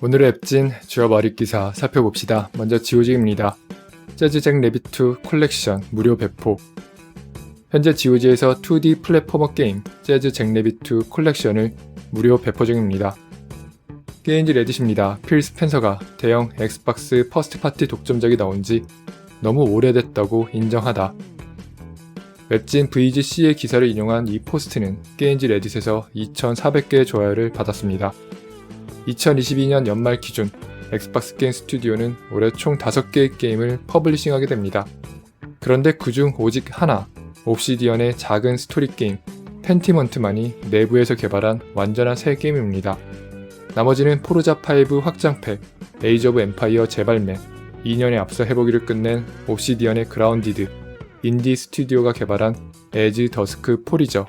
오늘의 앱진 주요 머릿 기사 살펴봅시다. 먼저 지오지입니다. 재즈 잭 레빗2 콜렉션 무료 배포 현재 지오지에서 2D 플랫포머 게임 재즈 잭 레빗2 콜렉션을 무료 배포 중입니다. 게임즈 레딧입니다. 필 스펜서가 대형 엑스박스 퍼스트 파티 독점작이 나온 지 너무 오래됐다고 인정하다. 웹진 VGC의 기사를 인용한 이 포스트는 게임즈 레딧에서 2,400개의 좋아요를 받았습니다. 2022년 연말 기준 엑스박스 게임 스튜디오는 올해 총 5개의 게임을 퍼블리싱하게 됩니다. 그런데 그중 오직 하나, 옵시디언의 작은 스토리 게임, 펜티먼트만이 내부에서 개발한 완전한 새 게임입니다. 나머지는 포르자5 확장팩, 에이즈 오브 엠파이어 재발매, 2년에 앞서 해보기를 끝낸 옵시디언의 그라운디드, 인디 스튜디오가 개발한 에즈 더스크 포리저.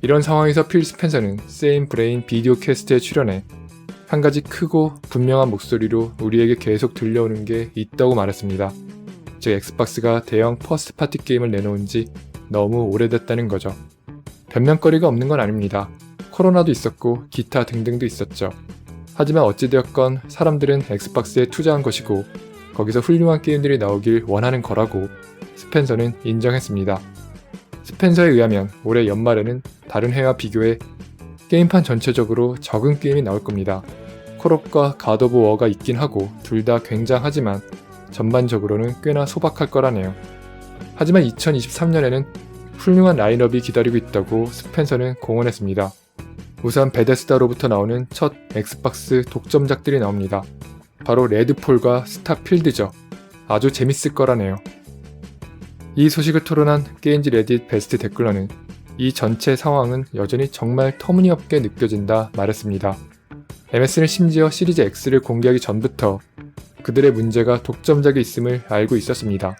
이런 상황에서 필 스펜서는 세임 브레인 비디오 캐스트에 출연해 한 가지 크고 분명한 목소리로 우리에게 계속 들려오는 게 있다고 말했습니다. 즉 엑스박스가 대형 퍼스트 파티 게임을 내놓은 지 너무 오래됐다는 거죠. 변명거리가 없는 건 아닙니다. 코로나도 있었고 기타 등등도 있었죠. 하지만 어찌되었건 사람들은 엑스박스에 투자한 것이고 거기서 훌륭한 게임들이 나오길 원하는 거라고 스펜서는 인정했습니다. 스펜서에 의하면 올해 연말에는 다른 해와 비교해 게임판 전체적으로 적은 게임이 나올 겁니다. 콜옵과 가드 오브 워가 있긴 하고 둘 다 굉장하지만 전반적으로는 꽤나 소박할 거라네요. 하지만 2023년에는 훌륭한 라인업이 기다리고 있다고 스펜서는 공언했습니다. 우선 베데스다로부터 나오는 첫 엑스박스 독점작들이 나옵니다. 바로 레드폴과 스타필드죠. 아주 재밌을 거라네요. 이 소식을 토론한 게임즈 레딧 베스트 댓글러는 이 전체 상황은 여전히 정말 터무니없게 느껴진다 말했습니다. MS는 심지어 시리즈 X를 공개하기 전부터 그들의 문제가 독점작에 있음을 알고 있었습니다.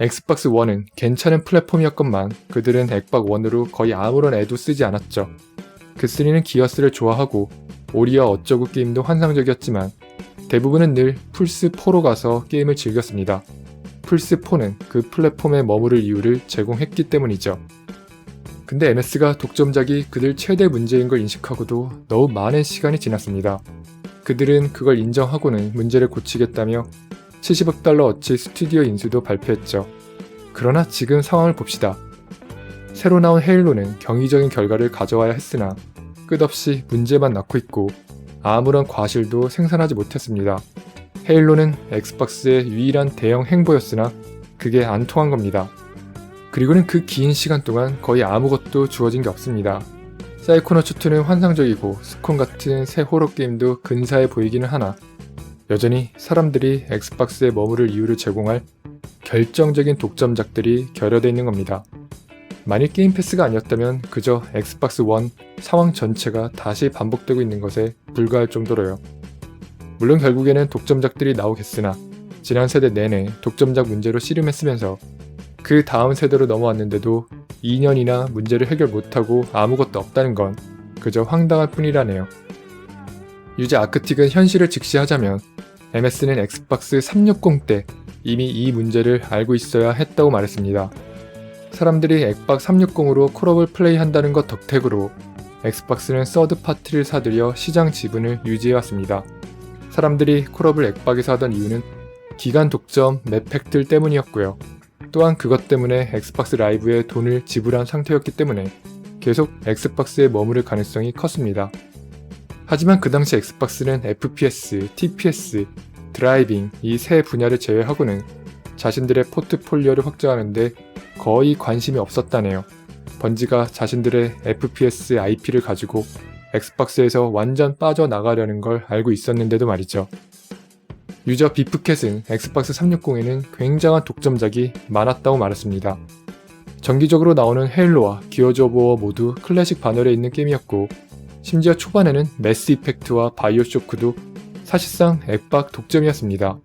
엑스박스 1은 괜찮은 플랫폼이었건만 그들은 엑박 1으로 거의 아무런 애도 쓰지 않았죠. 그 3는 기어스를 좋아하고 오리어 어쩌고 게임도 환상적이었지만 대부분은 늘 플스4로 가서 게임을 즐겼습니다. 플스4는 그 플랫폼에 머무를 이유를 제공했기 때문이죠. 근데 MS가 독점작이 그들 최대 문제인 걸 인식하고도 너무 많은 시간이 지났습니다. 그들은 그걸 인정하고는 문제를 고치겠다며 70억 달러 어치 스튜디오 인수도 발표했죠. 그러나 지금 상황을 봅시다. 새로 나온 헤일로는 경이적인 결과를 가져와야 했으나 끝없이 문제만 낳고 있고 아무런 과실도 생산하지 못했습니다. 헤일로는 엑스박스의 유일한 대형 행보였으나 그게 안 통한 겁니다. 그리고는 그 긴 시간 동안 거의 아무것도 주어진 게 없습니다. 사이코너츠 2는 환상적이고 스콘 같은 새 호러 게임도 근사해 보이기는 하나 여전히 사람들이 엑스박스에 머무를 이유를 제공할 결정적인 독점작들이 결여되어 있는 겁니다. 만일 게임 패스가 아니었다면 그저 엑스박스 1 상황 전체가 다시 반복되고 있는 것에 불과할 정도로요. 물론 결국에는 독점작들이 나오겠으나 지난 세대 내내 독점작 문제로 씨름했으면서 그 다음 세대로 넘어왔는데도 2년이나 문제를 해결 못하고 아무것도 없다는 건 그저 황당할 뿐이라네요. 유저 아크틱은 현실을 직시하자면 MS는 엑스박스 360 때 이미 이 문제를 알고 있어야 했다고 말했습니다. 사람들이 엑박 360으로 콜업을 플레이한다는 것 덕택으로 엑스박스는 서드 파티를 사들여 시장 지분을 유지해왔습니다. 사람들이 콜업을 엑박에서 하던 이유는 기간 독점 맵팩들 때문이었고요. 또한 그것 때문에 엑스박스 라이브에 돈을 지불한 상태였기 때문에 계속 엑스박스에 머무를 가능성이 컸습니다. 하지만 그 당시 엑스박스는 FPS, TPS, 드라이빙 이 세 분야를 제외하고는 자신들의 포트폴리오를 확장하는데 거의 관심이 없었다네요. 번지가 자신들의 FPS IP를 가지고 엑스박스에서 완전 빠져나가려는 걸 알고 있었는데도 말이죠. 유저 비프캣은 엑스박스 360에는 굉장한 독점작이 많았다고 말했습니다. 정기적으로 나오는 헤일로와 기어즈 오브 워 모두 클래식 반열에 있는 게임이었고 심지어 초반에는 매스 이펙트와 바이오쇼크도 사실상 엑박 독점이었습니다.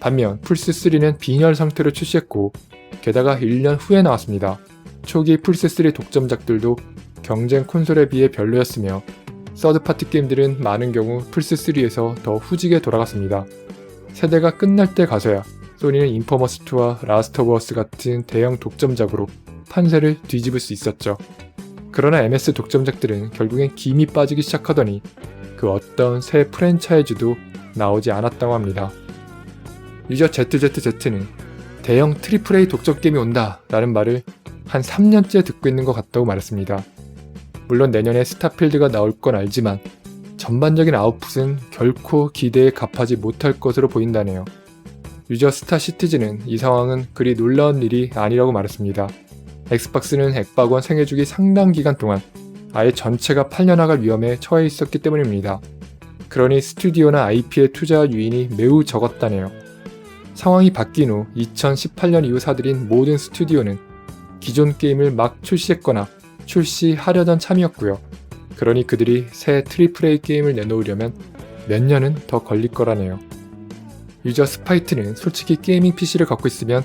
반면 플스3는 빈혈 상태로 출시했고 게다가 1년 후에 나왔습니다. 초기 플스3 독점작들도 경쟁 콘솔에 비해 별로였으며 서드파티 게임들은 많은 경우 플스3에서 더 후지게 돌아갔습니다. 세대가 끝날 때 가서야 소니는 인퍼머스2와 라스트 오브 어스 같은 대형 독점작으로 판세를 뒤집을 수 있었죠. 그러나 MS 독점작들은 결국엔 김이 빠지기 시작하더니 그그 어떤 새 프랜차이즈도 나오지 않았다고 합니다. 유저 ZZZ는 대형 트리플 A 독점 게임이 온다 라는 말을 한 3년째 듣고 있는 것 같다고 말했습니다. 물론 내년에 스타필드가 나올 건 알지만 전반적인 아웃풋은 결코 기대에 갚하지 못할 것으로 보인다네요. 유저 스타 시티즈는 이 상황은 그리 놀라운 일이 아니라고 말했습니다. 엑스박스는 액박원 생애주기 상당 기간 동안 아예 전체가 팔려나갈 위험에 처해 있었기 때문입니다. 그러니 스튜디오나 IP의 투자 유인이 매우 적었다네요. 상황이 바뀐 후 2018년 이후 사들인 모든 스튜디오는 기존 게임을 막 출시했거나 출시하려던 참이었고요. 그러니 그들이 새 트리플 A 게임을 내놓으려면 몇 년은 더 걸릴 거라네요. 유저 스파이트는 솔직히 게이밍 PC를 갖고 있으면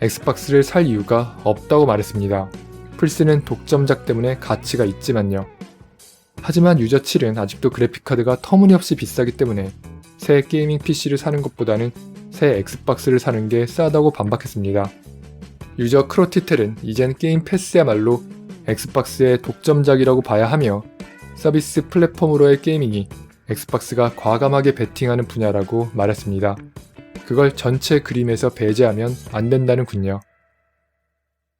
엑스박스를 살 이유가 없다고 말했습니다. 플스는 독점작 때문에 가치가 있지만요. 하지만 유저 7은 아직도 그래픽카드가 터무니없이 비싸기 때문에 새 게이밍 PC를 사는 것보다는 새 엑스박스를 사는 게 싸다고 반박했습니다. 유저 크로티텔은 이젠 게임 패스야말로 엑스박스의 독점작이라고 봐야 하며 서비스 플랫폼으로의 게이밍이 엑스박스가 과감하게 베팅하는 분야라고 말했습니다. 그걸 전체 그림에서 배제하면 안 된다는 군요.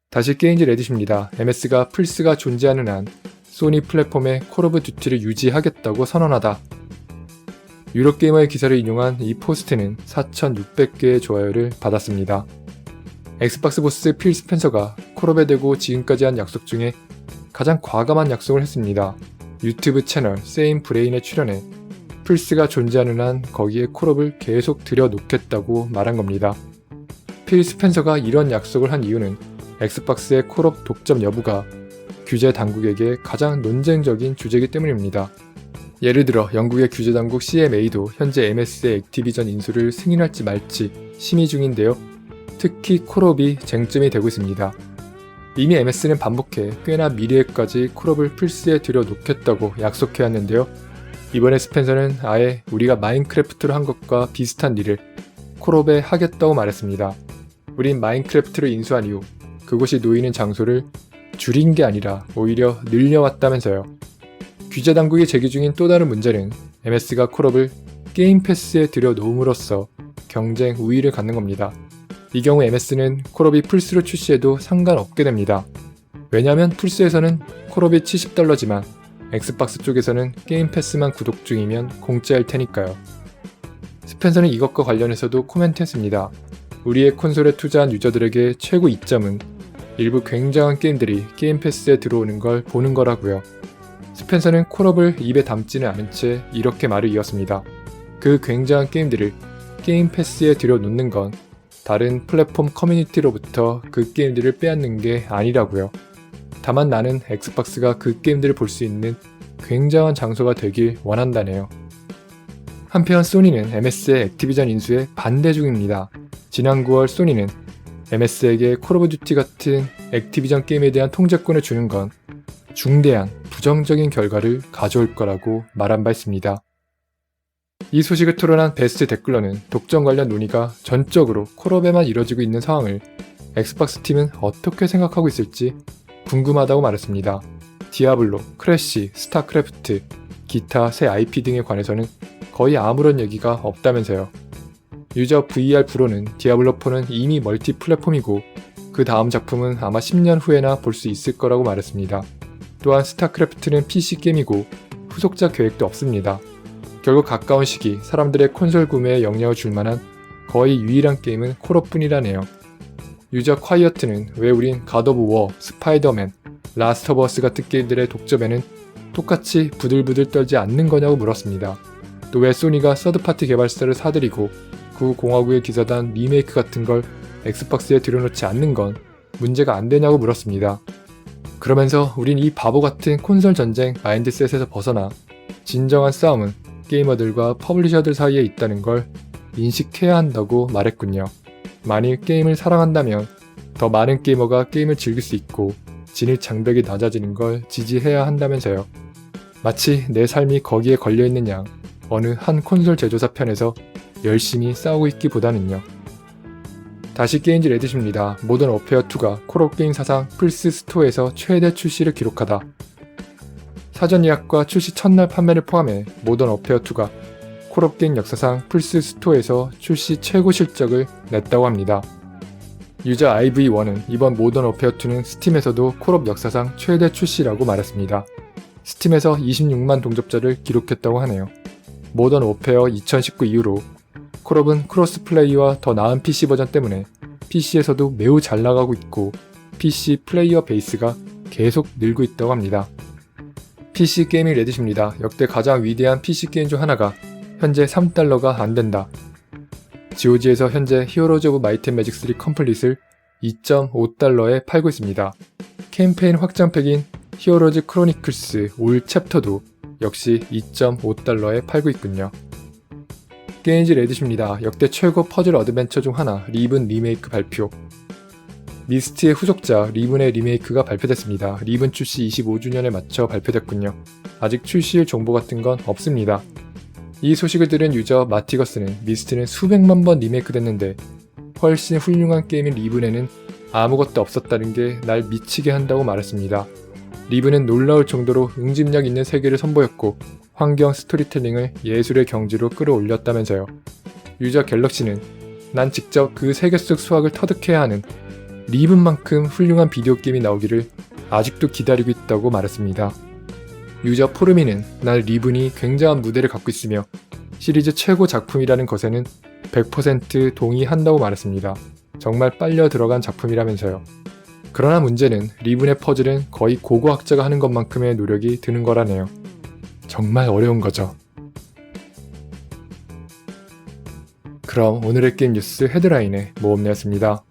다시 게임즈 레딧입니다. MS가 플스가 존재하는 한 소니 플랫폼에 콜 오브 듀티를 유지하겠다고 선언하다. 유로게이머의 기사를 인용한 이 포스트는 4,600개의 좋아요를 받았습니다. 엑스박스 보스 필 스펜서가 콜업에 대고 지금까지 한 약속 중에 가장 과감한 약속을 했습니다. 유튜브 채널 세임 브레인에 출연해 플스가 존재하는 한 거기에 콜업을 계속 들여놓겠다고 말한 겁니다. 필 스펜서가 이런 약속을 한 이유는 엑스박스의 콜업 독점 여부가 규제 당국에게 가장 논쟁적인 주제이기 때문입니다. 예를 들어 영국의 규제 당국 CMA도 현재 MS의 액티비전 인수를 승인할지 말지 심의 중인데요. 특히 콜업이 쟁점이 되고 있습니다. 이미 MS는 반복해 꽤나 미래에까지 콜업을 플스에 들여놓겠다고 약속해왔는데요. 이번에 스펜서는 아예 우리가 마인크래프트로 한 것과 비슷한 일을 콜업에 하겠다고 말했습니다. 우린 마인크래프트를 인수한 이후 그곳이 놓이는 장소를 줄인 게 아니라 오히려 늘려왔다면서요. 규제 당국이 제기 중인 또 다른 문제는 MS가 콜업을 게임 패스에 들여놓음으로써 경쟁 우위를 갖는 겁니다. 이 경우 MS는 콜업이 플스로 출시해도 상관없게 됩니다. 왜냐하면 플스에서는 콜업이 70달러지만 엑스박스 쪽에서는 게임 패스만 구독 중이면 공짜일 테니까요. 스펜서는 이것과 관련해서도 코멘트했습니다. 우리의 콘솔에 투자한 유저들에게 최고 이점은 일부 굉장한 게임들이 게임 패스에 들어오는 걸 보는 거라고요. 스펜서는 콜업을 입에 담지는 않은 채 이렇게 말을 이었습니다. 그 굉장한 게임들을 게임 패스에 들여놓는 건 다른 플랫폼 커뮤니티로부터 그 게임들을 빼앗는 게 아니라고요. 다만 나는 엑스박스가 그 게임들을 볼 수 있는 굉장한 장소가 되길 원한다네요. 한편 소니는 MS의 액티비전 인수에 반대 중입니다. 지난 9월 소니는 MS에게 콜 오브 듀티 같은 액티비전 게임에 대한 통제권을 주는 건 중대한 부정적인 결과를 가져올 거라고 말한 바 있습니다. 이 소식을 토론한 베스트 댓글러는 독점 관련 논의가 전적으로 콜업에만 이뤄지고 있는 상황을 엑스박스 팀은 어떻게 생각하고 있을지 궁금하다고 말했습니다. 디아블로, 크래쉬, 스타크래프트, 기타 새 IP 등에 관해서는 거의 아무런 얘기가 없다면서요. 유저 VR 프로는 디아블로4는 이미 멀티 플랫폼이고 그 다음 작품은 아마 10년 후에나 볼 수 있을 거라고 말했습니다. 또한 스타크래프트는 PC 게임이고 후속작 계획도 없습니다. 결국 가까운 시기 사람들의 콘솔 구매에 영향을 줄 만한 거의 유일한 게임은 콜업뿐이라네요. 유저 콰이어트는 왜 우린 갓 오브 워, 스파이더맨, 라스트 오브 어스 같은 게임들의 독점에는 똑같이 부들부들 떨지 않는 거냐고 물었습니다. 또 왜 소니가 서드파티 개발사를 사들이고 구 공화국의 기사단 리메이크 같은 걸 엑스박스에 들여놓지 않는 건 문제가 안 되냐고 물었습니다. 그러면서 우린 이 바보 같은 콘솔 전쟁 마인드셋에서 벗어나 진정한 싸움은 게이머들과 퍼블리셔들 사이에 있다는 걸 인식해야 한다고 말했군요. 만일 게임을 사랑한다면 더 많은 게이머가 게임을 즐길 수 있고 진입 장벽이 낮아지는 걸 지지해야 한다면서요. 마치 내 삶이 거기에 걸려있는 양 어느 한 콘솔 제조사 편에서 열심히 싸우고 있기보다는요. 다시 게임즈 레딧입니다. 모던 어페어 2가 콜옵 게임 사상 플스 스토어에서 최대 출시를 기록하다. 사전 예약과 출시 첫날 판매를 포함해 모던 어페어 2가 콜옵 게임 역사상 플스 스토어에서 출시 최고 실적을 냈다고 합니다. 유저 IV1은 이번 모던 어페어 2는 스팀에서도 콜옵 역사상 최대 출시라고 말했습니다. 스팀에서 26만 동접자를 기록했다고 하네요. 모던 오페어 2019 이후로 콜옵은 크로스 플레이와 더 나은 PC 버전 때문에 PC에서도 매우 잘 나가고 있고 PC 플레이어 베이스가 계속 늘고 있다고 합니다. PC 게이밍 레딧입니다. 역대 가장 위대한 PC 게임 중 하나가 현재 3달러가 안 된다. GOG에서 현재 히어로즈 오브 마이트 매직 3 컴플릿을 2.5달러에 팔고 있습니다. 캠페인 확장팩인 히어로즈 크로니클스 올 챕터도 역시 2.5달러에 팔고 있군요. 게임즈 레딧입니다. 역대 최고 퍼즐 어드벤처 중 하나 리븐 리메이크 발표. 미스트의 후속자 리븐의 리메이크가 발표됐습니다. 리븐 출시 25주년에 맞춰 발표됐군요. 아직 출시일 정보 같은 건 없습니다. 이 소식을 들은 유저 마티거스는 미스트는 수백만 번 리메이크 됐는데 훨씬 훌륭한 게임인 리븐에는 아무것도 없었다는 게 날 미치게 한다고 말했습니다. 리브는 놀라울 정도로 응집력 있는 세계를 선보였고 환경 스토리텔링을 예술의 경지로 끌어올렸다면서요. 유저 갤럭시는 난 직접 그 세계 속 수학을 터득해야 하는 리븐만큼 훌륭한 비디오 게임이 나오기를 아직도 기다리고 있다고 말했습니다. 유저 포르미는 날 리븐이 굉장한 무대를 갖고 있으며 시리즈 최고 작품이라는 것에는 100% 동의한다고 말했습니다. 정말 빨려 들어간 작품이라면서요. 그러나 문제는 리븐의 퍼즐은 거의 고고학자가 하는 것만큼의 노력이 드는 거라네요. 정말 어려운 거죠. 그럼 오늘의 게임 뉴스 헤드라인의 모험이었습니다.